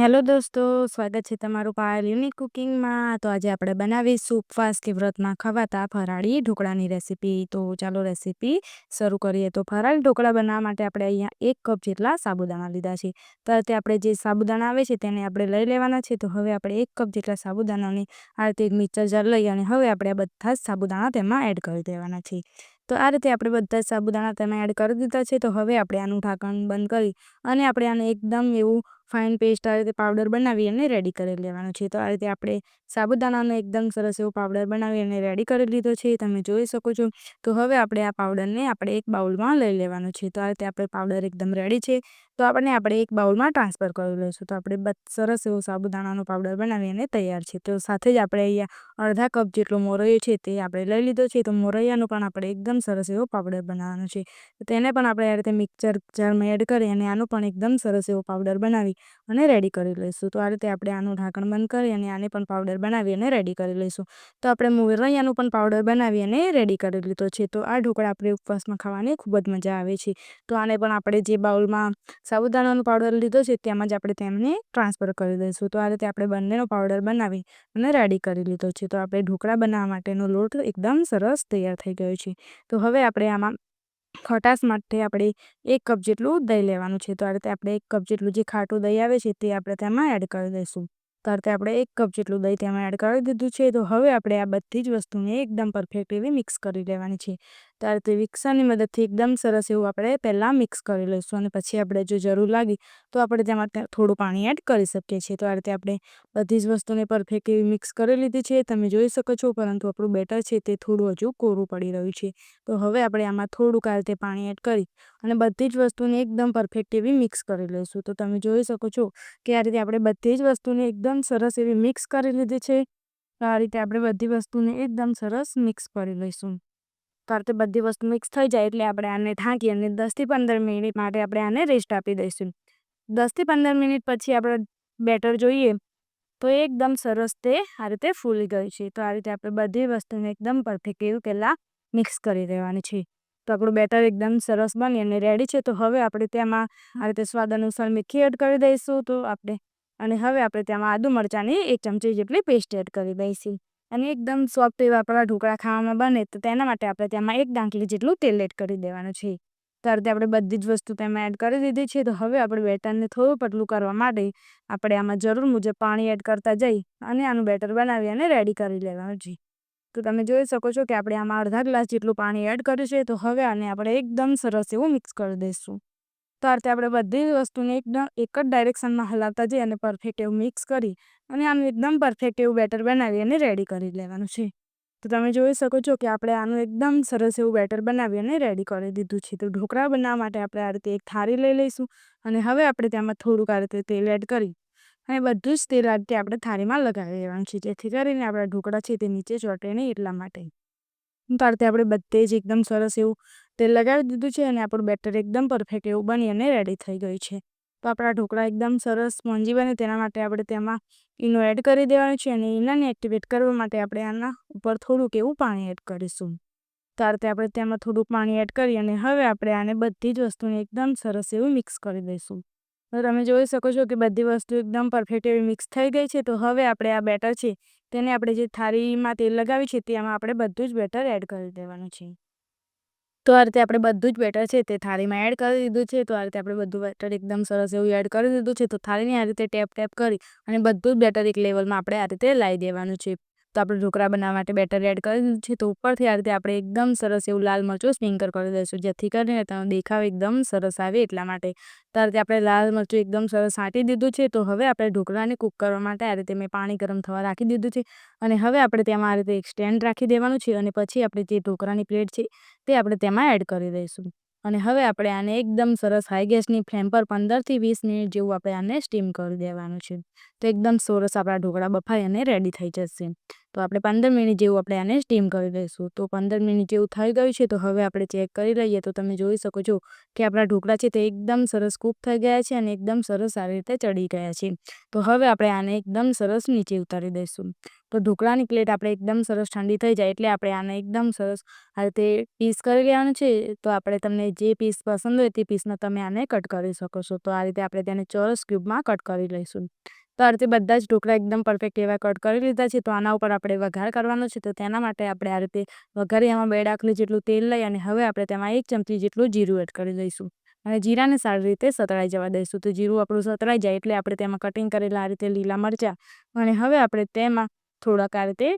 Hello દોસ્તો, સ્વાગત છે તમારું પાયલ યુનિક કુકિંગમાં. તો આજે આપણે બનાવીશું ઉપવાસ કે વ્રતમાં ખવાતા ફરાળી ઢોકળાની રેસીપી. તો ચાલો રેસીપી શરૂ કરીએ. તો ફરાળી ઢોકળા બનાવવા માટે આપણે અહીંયા એક કપ જેટલા સાબુદાણા લીધા છે. તો આપણે જે સાબુદાણા આવે છે તેને આપણે લઈ લેવાના છે. તો હવે આપણે એક કપ જેટલા સાબુદાણાની આ રીતે મિક્સર જાર લઈ અને હવે આપણે બધા જ સાબુદાણા તેમાં એડ કરી દેવાના છે. તો આ રીતે આપણે બધા સાબુદાણા તેમાં એડ કરી દીધા છે. તો હવે આપણે આનું ઢાંકણ બંધ કરી અને આપણે આને એકદમ એવું ફાઇન પેસ્ટ આ રીતે પાવડર બનાવી અને રેડી કરી લેવાનો છે. તો આ રીતે આપણે સાબુદાણાનો એકદમ સરસ એવો પાવડર બનાવી અને રેડી કરી લીધો છે. તમે જોઈ શકો છો. તો હવે આપણે આ પાવડરને આપણે એક બાઉલમાં લઈ લેવાનો છે. તો આ રીતે આપણે પાવડર એકદમ રેડી છે. તો આપણને આપણે એક બાઉલમાં ટ્રાન્સફર કરી લઈશું. તો આપણે સરસ એવો સાબુદાણાનો પાવડર બનાવી અને તૈયાર છે તો સાથે જ આપણે અહીંયા અડધા કપ જેટલો મોરૈયો છે તે આપણે લઈ લીધો છે. તો મોરૈયાનો પણ આપણે એકદમ સરસ એવો પાવડર બનાવવાનો છે. તેને પણ આપણે આ રીતે મિક્સર જારમાં એડ કરી અને આનો પણ એકદમ સરસ એવો પાવડર બનાવી અને રેડી કરી લઈશું. તો આ રીતે આપણે આનું ઢાંકણ બંધ કરી અને આને પણ પાવડર બનાવી અને રેડી કરી લઈશું. તો આપણે મોરૈયાનું પણ પાવડર બનાવી અને રેડી કરી લીધો છે. તો આ ઢોકળા આપણે ઉપવાસમાં ખાવાની ખૂબ જ મજા આવે છે. તો આને પણ આપણે જે બાઉલમાં સાબુદાણાનો પાવડર લીધો છે તેમાં જ આપણે તેમને ટ્રાન્સફર કરી દઈશું. તો આ રીતે આપણે બંનેનો પાવડર બનાવી અને રેડી કરી લીધો છે. તો આપણે ઢોકળા બનાવવા માટેનો લોટ એકદમ સરસ તૈયાર થઈ ગયો છે. તો હવે આપણે આમાં ખટાશ માટે આપણે એક કપ જેટલું દહીં લેવાનું છે. તો આ રીતે આપણે એક કપ જેટલું જે ખાટું દહીં આવે છે, તે આપણે તેમાં એડ કરી દઈશું. તો આ આપણે એક કપ જેટલું દહીં તેમાં એડ કરી દીધું છે. તો હવે આપણે આ બધી જ વસ્તુને એકદમ પરફેક્ટ એવી મિક્સ કરી લેવાની છે. તો આ રીતે મિક્સરની મદદથી એકદમ સરસ એવું આપણે પહેલાં મિક્સ કરી લઈશું અને પછી આપણે જો જરૂર લાગી તો આપણે તેમાં થોડું પાણી એડ કરી શકીએ છીએ. તો આ રીતે આપણે બધી જ વસ્તુને પરફેક્ટ એવી મિક્સ કરી લીધી છે. તમે જોઈ શકો છો, પરંતુ આપણું બેટર છે તે થોડું હજુ કોરું પડી રહ્યું છે. તો હવે આપણે આમાં થોડુંક આ રીતે પાણી એડ કરી અને બધી જ વસ્તુને એકદમ પરફેક્ટ એવી મિક્સ કરી લઈશું. તો તમે જોઈ શકો છો કે આ રીતે આપણે બધી જ વસ્તુને એકદમ સરસ એવી મિક્સ કરી લીધી છે. આ રીતે આપણે બધી વસ્તુને એકદમ સરસ મિક્સ કરી લઈશું. તો બધી વસ્તુ મિક્સ થઈ જાય એટલે આપણે આને ઢાંકી અને દસથી પંદર મિનિટ માટે આપણે આને રેસ્ટ આપી દઈશું. દસથી પંદર મિનિટ પછી આપણે બેટર જોઈએ તો એકદમ સરસ તે આ રીતે ફૂલી ગયું છે. તો આ રીતે આપણે બધી વસ્તુને એકદમ પરફેક્ટ એવું પહેલાં મિક્સ કરી દેવાની છે. તો આપણું બેટર એકદમ સરસ બની અને રેડી છે. તો હવે આપણે તેમાં આ રીતે સ્વાદ અનુસાર મીઠી એડ કરી દઈશું તો આપણે અને હવે આપણે તેમાં આદુ મરચાંની એક ચમચી જેટલી પેસ્ટ એડ કરી દઈશું. અને એકદમ સોફ્ટ એવા આપણા ઢોકળા ખાવામાં બને, તો તેના માટે આપણે તેમાં એક ડાંકલી જેટલું તેલ એડ કરી દેવાનું છે. તો આપણે બધી જ વસ્તુ તેમાં એડ કરી દીધી છે. તો હવે આપણે બેટરને થોડું પતલું કરવા માટે આપણે આમાં જરૂર મુજબ પાણી એડ કરતા જઈ અને આનું બેટર બનાવી અને રેડી કરી લેવાનું છે. તો તમે જોઈ શકો છો કે આપણે આમાં અડધા ગ્લાસ જેટલું પાણી એડ કર્યું છે. તો હવે આને આપણે એકદમ સરસ એવું મિક્સ કરી દઈશું. તો આ આપણે બધી વસ્તુને એકદમ એક જ ડાયરેક્શનમાં હલાવતા જઈએ અને પરફેક્ટ એવું મિક્સ કરી અને આનું એકદમ પરફેક્ટ એવું બેટર બનાવી અને રેડી કરી લેવાનું છે. તો તમે જોઈ શકો છો કે આપણે આનું એકદમ સરસ એવું બેટર બનાવી અને રેડી કરી દીધું છે. તો ઢોકળા બનાવવા માટે આપણે આ રીતે એક થાળી લઈ લઈશું અને હવે આપણે તેમાં થોડુંક આ રીતે તેલ એડ કરી અને બધું જ તેલ આ રીતે આપણે થાળીમાં લગાવી દેવાનું છે. જેથી કરીને આપણા ઢોકળા છે તે નીચે ચોટે નહીં એટલા માટે. તો આ રીતે આપણે બધે જ એકદમ સરસ એવું તેલ લગાવી દીધું છે અને આપણું બેટર એકદમ પરફેક્ટ એવું બની અને રેડી થઈ ગયું છે. તો આપણા ઢોકળા એકદમ સરસ સ્પોન્જી બને તેના માટે આપણે તેમાં ઈનો એડ કરી દેવાનું છે અને ઈનાને એક્ટિવેટ કરવા માટે આપણે આના ઉપર થોડુંક એવું પાણી એડ કરીશું. તો રીતે આપણે તેમાં થોડુંક પાણી એડ કરી અને હવે આપણે આને બધી જ વસ્તુને એકદમ સરસ એવું મિક્સ કરી દઈશું. તો તમે જોઈ શકો છો કે બધી વસ્તુ એકદમ પરફેક્ટ એવી મિક્સ થઈ ગઈ છે. તો હવે આપણે આ બેટર છે તેને આપણે જે થાળીમાં તેલ લગાવી છે તેમાં આપણે બધું જ બેટર એડ કરી દેવાનું છે. તો આ રીતે આપણે બધું જ બેટર છે. તે થાળીમાં એડ કરી દીધું છે. તો આ રીતે આપણે બધું બેટર એકદમ સરસ એવું એડ કરી દીધું છે. તો થાળીને આ રીતે ટેપ ટેપ કરી અને બધું જ બેટર એક લેવલમાં આપણે આ રીતે લાવી દેવાનું છે. તો આપણે ઢોકળા બનાવવા માટે બેટર એડ કરી દીધું છે. તો ઉપરથી આ રીતે આપણે એકદમ સરસ એવું લાલ મરચું સ્પ્રિંકલ કરી દઈશું. જેથી કરીને તેનો દેખાવ એકદમ સરસ આવે એટલા માટે. તો રીતે આપણે લાલ મરચું એકદમ સરસ છાંટી દીધું છે. તો હવે આપણે ઢોકળાને કૂક કરવા માટે આ રીતે મેં પાણી ગરમ થવા રાખી દીધું છે. અને હવે આપણે તેમાં આ રીતે એક સ્ટેન્ડ રાખી દેવાનું છે. અને પછી આપણે જે ઢોકળાની પ્લેટ છે તે આપણે તેમાં એડ કરી દઈશું. અને હવે આપણે આને એકદમ સરસ હાઈ ગેસની ફ્લેમ પર પંદરથી વીસ મિનિટ જેવું આપણે આને સ્ટીમ કરી દેવાનું છે. તો એકદમ સરસ આપણા ઢોકળા બફાઈ અને રેડી થઈ જશે. તો આપણે પંદર મિનિટ જેવું આપણે આને સ્ટીમ કરી દઈશું તો પંદર મિનિટ જેવું થઈ ગયું છે, તો હવે આપણે ચેક કરી લઈએ. તો તમે જોઈ શકો છો કે આપણા ઢોકળા છે તે એકદમ સરસ કૂક થઈ ગયા છે અને એકદમ સરસ સારી રીતે ચડી ગયા છે. તો હવે આપણે આને એકદમ સરસ નીચે ઉતારી દઈશું. તો ઢોકળાની પ્લેટ આપણે એકદમ સરસ ઠંડી થઈ જાય એટલે આપણે આને એકદમ સરસ આ રીતે પીસ કરી લેવાનું છે. તો આપણે તમને જે પીસ પસંદ હોય તે પીસમાં તમે આને કટ કરી શકો છો. તો આ રીતે આપણે તેને ચોરસ ક્યુબમાં કટ કરી લઈશું. તો આ બધા જ ઢોકળા એકદમ પરફેક્ટ એવા કટ કરી લીધા છે. તો આના ઉપર આપણે વઘાર કરવાનો છે. તો તેના માટે આપણે આ રીતે વઘારી એમાં બે ડાકલી જેટલું તેલ લઈ અને હવે આપણે તેમાં એક ચમચી જેટલું જીરું એડ કરી દઈશું અને જીરાને સારી રીતે સતળાઈ જવા દઈશું. તો જીરું આપણું સતળાઈ જાય એટલે આપણે તેમાં કટિંગ કરેલા આ રીતે લીલા મરચાં અને હવે આપણે તેમાં થોડાક આ રીતે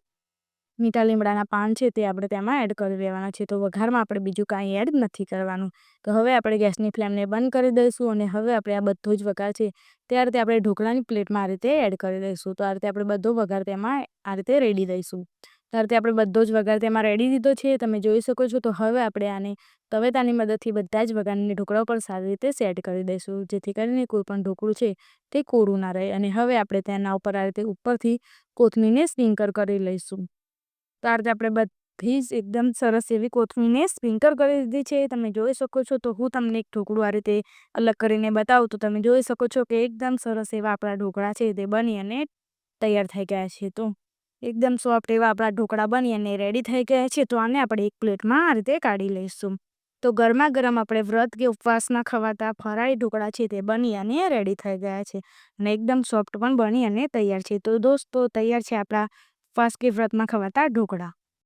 મીઠા લીમડાના પાન છે તે આપણે તેમાં એડ કરી દેવાના છે. તો વઘારમાં આપણે બીજું કાંઈ એડ નથી કરવાનું. તો હવે આપણે ગેસની ફ્લેમને બંધ કરી દઈશું અને હવે આપણે આ બધો જ વઘાર છે તે આ રીતે આપણે ઢોકળાની પ્લેટમાં આ રીતે એડ કરી દઈશું. તો આ રીતે આપણે બધો વઘાર તેમાં આ રીતે રેડી દઈશું. તો આ રીતે આપણે બધો જ વઘાર તેમાં રેડી દીધો છે. તમે જોઈ શકો છો તો હવે આપણે આને તવેતાની મદદથી બધા જ વઘારને ઢોકળા ઉપર સારી રીતે સેટ કરી દઈશું. જેથી કરીને કોઈ પણ ઢોકળું છે તે કોરું ના રહે. અને હવે આપણે તેના ઉપર આ રીતે ઉપરથી કોથમીને સ્પ્રિંકલ કરી લઈશું. તો આ રીતે આપણે બધી જ એકદમ સરસ એવી કોથમીને સ્પ્રિંકલ કરી દીધી છે, તમે જોઈ શકો છો. તો હું તમને એક ઢોકળું આ રીતે અલગ કરીને બતાવું. તો તમે જોઈ શકો છો કે એકદમ સરસ એવા આપણા ઢોકળા છે, તે બની અને તૈયાર થઈ ગયા છે. તો એકદમ સોફ્ટ એવા આપણા ઢોકળા બની અને રેડી થઈ ગયા છે. તો આને આપણે એક પ્લેટમાં આ રીતે કાઢી લઈશું. તો ગરમા ગરમ આપણે વ્રત કે ઉપવાસના ખવાતા ફરાળી ઢોકળા છે, તે બની અને રેડી થઈ ગયા છે અને એકદમ સોફ્ટ પણ બની અને તૈયાર છે. તો દોસ્તો, તૈયાર છે આપણા ઉપવાસ કે વ્રતમાં ખવાતા ઢોકળા.